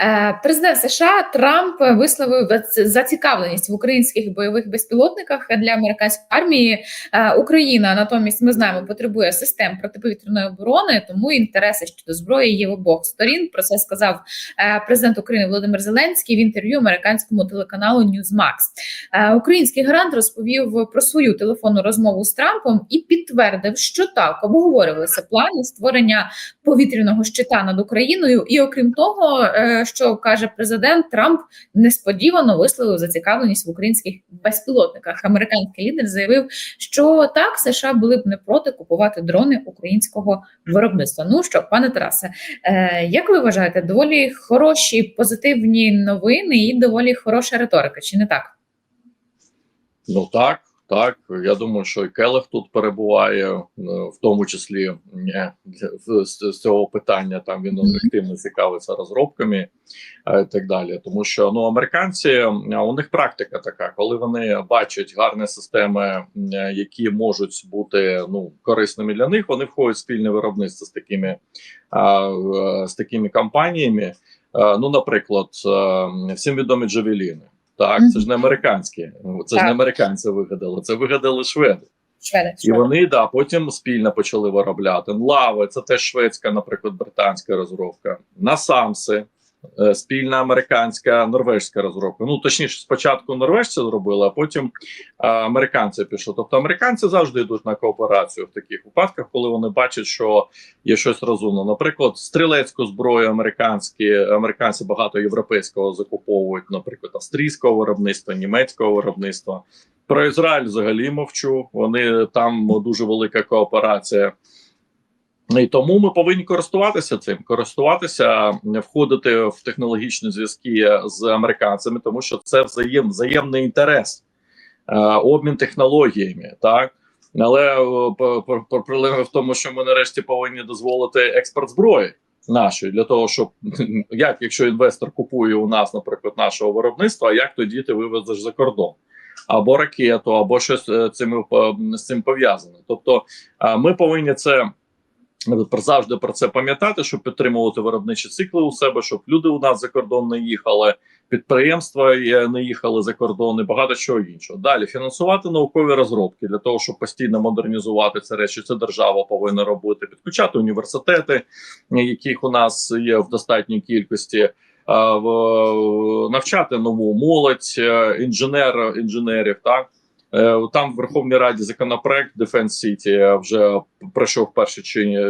Е, Президент США Трамп висловив зацікавленість в українських бойових безпілотниках для американської армії. Е, Україна натомість ми знаємо потребує систем протиповітряної оборони, тому інтереси щодо зброї є в обох сторін. Про це сказав е, президент України Володимир Зеленський в інтерв'ю американському телеканалу Newsmax. Український гарант розповів про свою телефонну розмову з Трампом і підтвердив, що так обговорювалися плани створення повітряного щита над Україною, і окрім того що каже президент Трамп несподівано висловив зацікавленість в українських безпілотниках. Американський лідер заявив, що так США були б не проти купувати дрони українського виробництва. Ну що, пане Тарасе, е, як ви вважаєте, доволі хороші позитивні новини і доволі хороша риторика? Чи не так? Ну так. Так, я думаю, що і Келех тут перебуває, е, в тому числі з цього питання. Там він активно цікавиться розробками е, і так далі. Тому що ну американці е, у них практика така, коли вони бачать гарні системи, які можуть бути ну корисними для них. Вони входять в спільне виробництво з такими з такими компаніями. Ну, наприклад, всім відомі Джавеліни. Так, це ж не американські, це так. ж не американці вигадали, це вигадали шведи. Шведи, і вони да потім спільно почали виробляти. Лави це теж шведська, наприклад, британська розробка. Насамси спільна американська норвежська розробка. Ну точніше, спочатку норвежці зробили, а потім американці пішли. Тобто американці завжди йдуть на кооперацію в таких випадках, коли вони бачать, що є щось розумне. Наприклад, стрілецьку зброю американські американці багато європейського закуповують, наприклад, австрійського виробництва, німецького виробництва. Про Ізраїль взагалі мовчу. Вони там дуже велика кооперація. І тому ми повинні користуватися цим, користуватися, входити в технологічні зв'язки з американцями, тому що це взаєм, взаємний інтерес, е, обмін технологіями, так але е, проблема в тому, що ми нарешті повинні дозволити експорт зброї нашої для того, щоб як якщо інвестор купує у нас, наприклад, нашого виробництва, як тоді ти вивезеш за кордон. Або ракету, або щось е, цим з цим пов'язане. Тобто, ми повинні це завжди про це пам'ятати, щоб підтримувати виробничі цикли у себе, щоб люди у нас за кордон не їхали, підприємства не їхали за кордон і багато чого іншого. Далі фінансувати наукові розробки для того, щоб постійно модернізувати це речі. Це держава повинна робити, підключати університети, яких у нас є в достатній кількості. Навчати нову молодь, е, інженер інженерів, так Е, там в Верховній Раді законопроект Defense City вже пройшов перше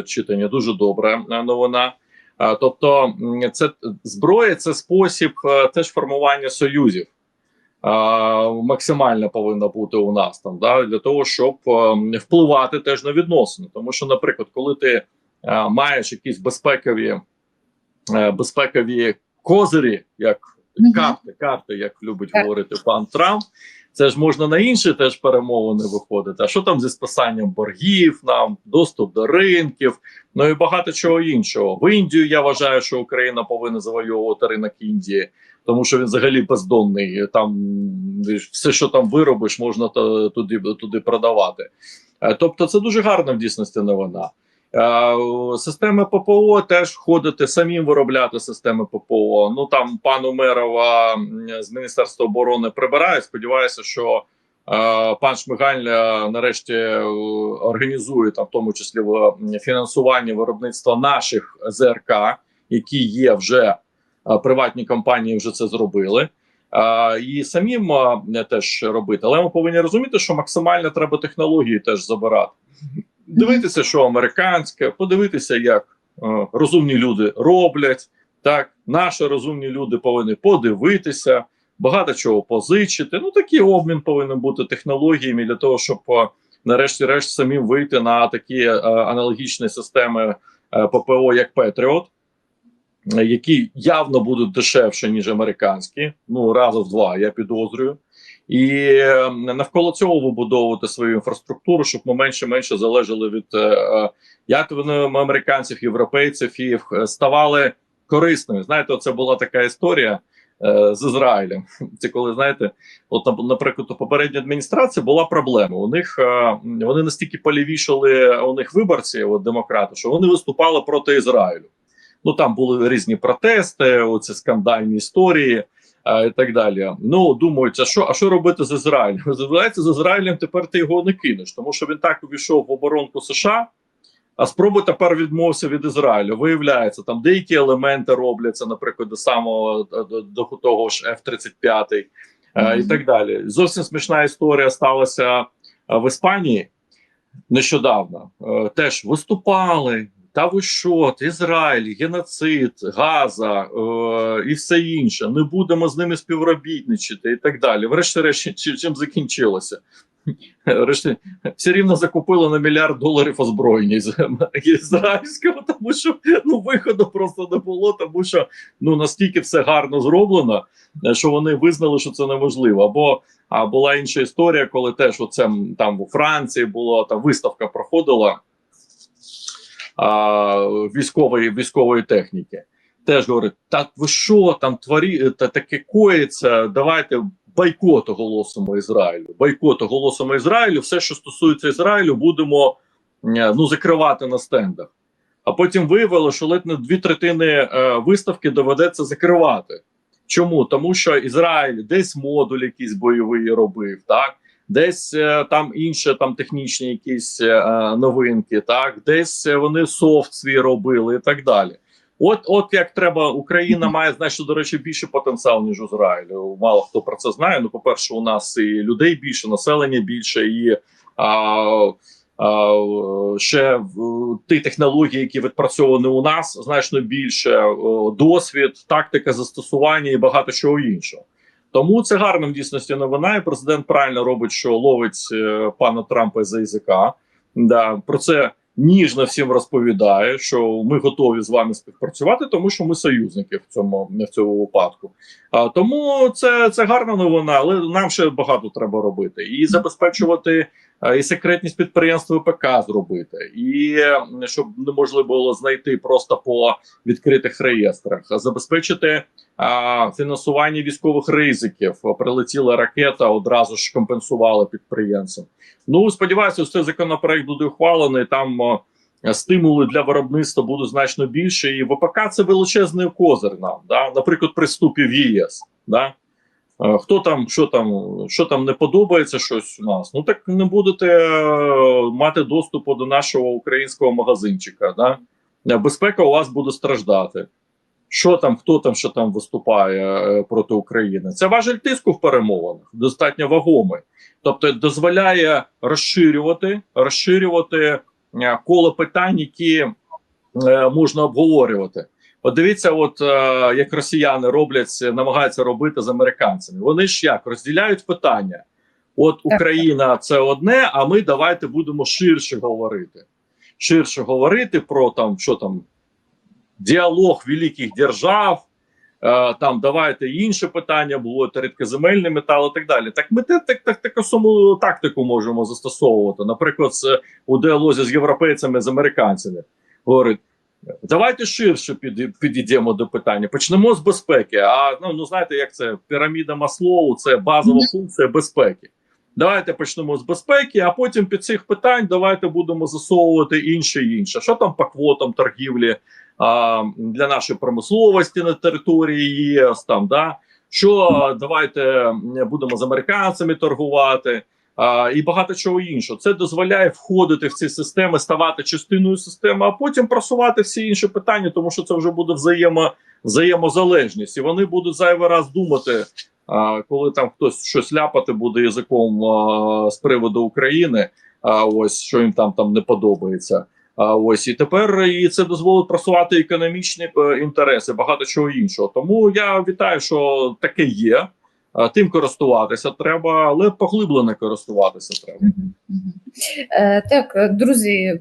читання. Дуже добра е, новина. Е, тобто, це зброя, це спосіб теж формування союзів. Максимально повинна бути у нас там да для того, щоб впливати теж на відносини. Тому що, наприклад, коли ти маєш якісь безпекові безпекові козирі, як карти, карти, як любить говорити пан Трамп. Це ж можна на інші теж перемовини виходити. А що там зі списанням боргів, нам доступ до ринків, ну і багато чого іншого. В Індію я вважаю, що Україна повинна завоювати ринок Індії, тому що він взагалі бездонний. Там все, що там виробиш, можна туди туди продавати. Е, тобто, це дуже гарна в дійсності новина. Е, системи ППО теж входити самим виробляти системи ППО. Ну там пан Умерова з міністерства оборони прибирає. Сподіваюся, що е, пан Шмигаль е, нарешті організує там, в тому числі фінансування виробництва наших ЗРК, які є вже приватні компанії, вже це зробили. І самим теж робити, але ми повинні розуміти, що максимально треба технології теж забирати дивитися, що американське, подивитися, як е, розумні люди роблять. Так, наші розумні люди повинні подивитися, багато чого позичити. Ну такий обмін повинен бути технологіями для того, щоб е, нарешті-решт самим вийти на такі е, аналогічні системи е, ППО, як Петріот, які явно будуть дешевші ніж американські. Ну разом в два я підозрюю і навколо цього вибудовувати свою інфраструктуру, щоб ми менше менше залежали від е, е, як вони американців, європейців і е, ставали корисними. Знаєте, це була така історія. З Ізраїлем, це коли знаєте, от наприклад, у попередньої адміністрації була проблема. У них вони настільки полівішали у них виборці, от демократи, що вони виступали проти Ізраїлю. Ну там були різні протести, оці скандальні історії. Е, І так далі. Ну думають, а що, а що робити з Ізраїлем? Виявляється, з Ізраїлем тепер ти його не кинеш, тому що він так увійшов в оборонку США, а спроби тепер відмовився від Ізраїлю. Виявляється, там деякі елементи робляться, наприклад, до самого до, до того ж F-35 е, і так далі. Зовсім смішна історія сталася е, в Іспанії нещодавно. Теж виступали. Та ви що, Ізраїль, геноцид, Газа е, і все інше. Не будемо з ними співробітничати і так далі. Врешті-решт, чи- чим закінчилося? Решті, все рівно закупили на мільярд доларів озброєння із ізраїльського, тому що ну виходу просто не було, тому що ну настільки все гарно зроблено, що вони визнали, що це неможливо. Або а була інша історія, коли теж оце там у Франції було там виставка проходила а, військової військової техніки. Теж говорить: та ви що там творі та таке коїться? Давайте бойкот оголосимо Ізраїлю. Бойкот оголосимо Ізраїлю. Все, що стосується Ізраїлю, будемо е, ну закривати на стендах. А потім виявило, що ледь не дві третини е, виставки доведеться закривати. Чому? Тому що Ізраїль десь модуль якийсь бойовий робив, так десь е, там інше, там технічні якісь е, новинки, так десь е, вони софт свій робили і так далі. От, от як треба, Україна має значно, до речі, більше потенціал, ніж Ізраїль. Мало хто про це знає. Ну, по-перше, у нас і людей більше, населення більше, і а, а, ще ті технології, які відпрацьовані у нас, значно більше досвід, тактика застосування і багато чого іншого. Тому це гарна в дійсності новина. І президент правильно робить, що ловить е, пана Трампа за язика. Да, про це ніжно всім розповідає, що ми готові з вами співпрацювати, тому що ми союзники в цьому не в цьому випадку. А тому це, це гарна новина, але нам ще багато треба робити і забезпечувати і секретність підприємства ВПК зробити, і е, щоб неможливо було знайти просто по відкритих реєстрах, забезпечити а, фінансування військових ризиків. Прилетіла ракета, одразу ж компенсували підприємцям. Ну сподіваюся, цей законопроект буде ухвалений. Там е, стимули для виробництва будуть значно більше. І ВПК це величезний козир нам. Да? Наприклад, при вступі в ЄС. Да? Е, Хто там, що там, що там не подобається щось у нас? Ну так не будете е, мати доступу до нашого українського магазинчика. Да? Е, Безпека у вас буде страждати. Що там, хто там, що там виступає проти України? Це важель тиску в перемовинах, достатньо вагомий. Тобто дозволяє розширювати, розширювати коло питань, які можна обговорювати. От дивіться, от е, як росіяни роблять, намагаються робити з американцями. Вони ж як розділяють питання. От Україна це одне, а ми давайте будемо ширше говорити. Ширше говорити про там, що там діалог великих держав. е, Там давайте інше питання було рідкоземельний метал і так далі. Так ми так, так, таку саму тактику можемо застосовувати. Наприклад, у діалозі з європейцями, з американцями. Говорить, давайте ширше під, підійдемо до питання. Почнемо з безпеки. А ну, ну знаєте, як це піраміда Маслоу, це базова функція безпеки. Давайте почнемо з безпеки, а потім під цих питань давайте будемо засовувати інше і інше. Що там по квотам торгівлі а, для нашої промисловості на території ЄС? Там да що давайте будемо з американцями торгувати. А, і багато чого іншого. Це дозволяє входити в ці системи, ставати частиною системи, а потім просувати всі інші питання, тому що це вже буде взаємо, взаємозалежність, і вони будуть зайвий раз думати, а, коли там хтось щось ляпати буде язиком а, з приводу України. А ось що їм там там не подобається. А ось і тепер і це дозволить просувати економічні е, інтереси, багато чого іншого. Тому я вітаю, що таке є. А, Тим користуватися треба, але поглиблено користуватися треба. Е, Так, е, друзі, е,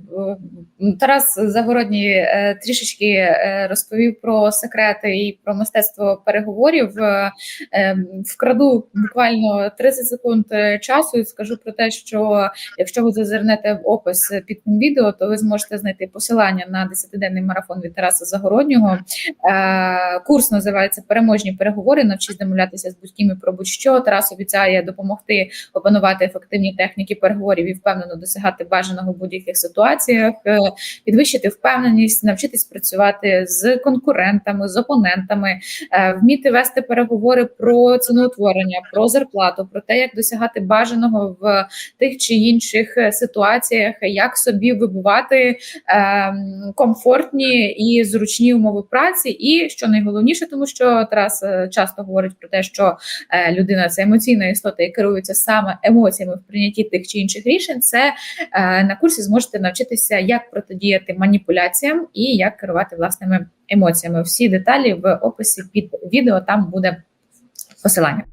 Тарас Загородній трішечки розповів про секрети і про мистецтво переговорів. Е, е, Вкраду буквально 30 секунд часу і скажу про те, що якщо ви зазирнете в опис під цим відео, то ви зможете знайти посилання на 10-денний марафон від Тараса Загороднього. Курс називається Переможні переговори. Навчись домовлятися з будь-ким про будь-що. Тарас обіцяє допомогти опанувати ефективні техніки переговорів контролів і впевнено досягати бажаного в будь-яких ситуаціях, е, підвищити впевненість, навчитись працювати з конкурентами, з опонентами, е, вміти вести переговори про ціноутворення, про зарплату, про те, як досягати бажаного в тих чи інших е, ситуаціях, як собі вибувати комфортні і зручні умови праці, і що найголовніше, тому що Тарас часто говорить про те, що людина це емоційна істота і керується саме емоціями в прийнятті тих чи інших. Це е, на курсі зможете навчитися, як протидіяти маніпуляціям і як керувати власними емоціями. Всі деталі в описі під відео там буде посилання.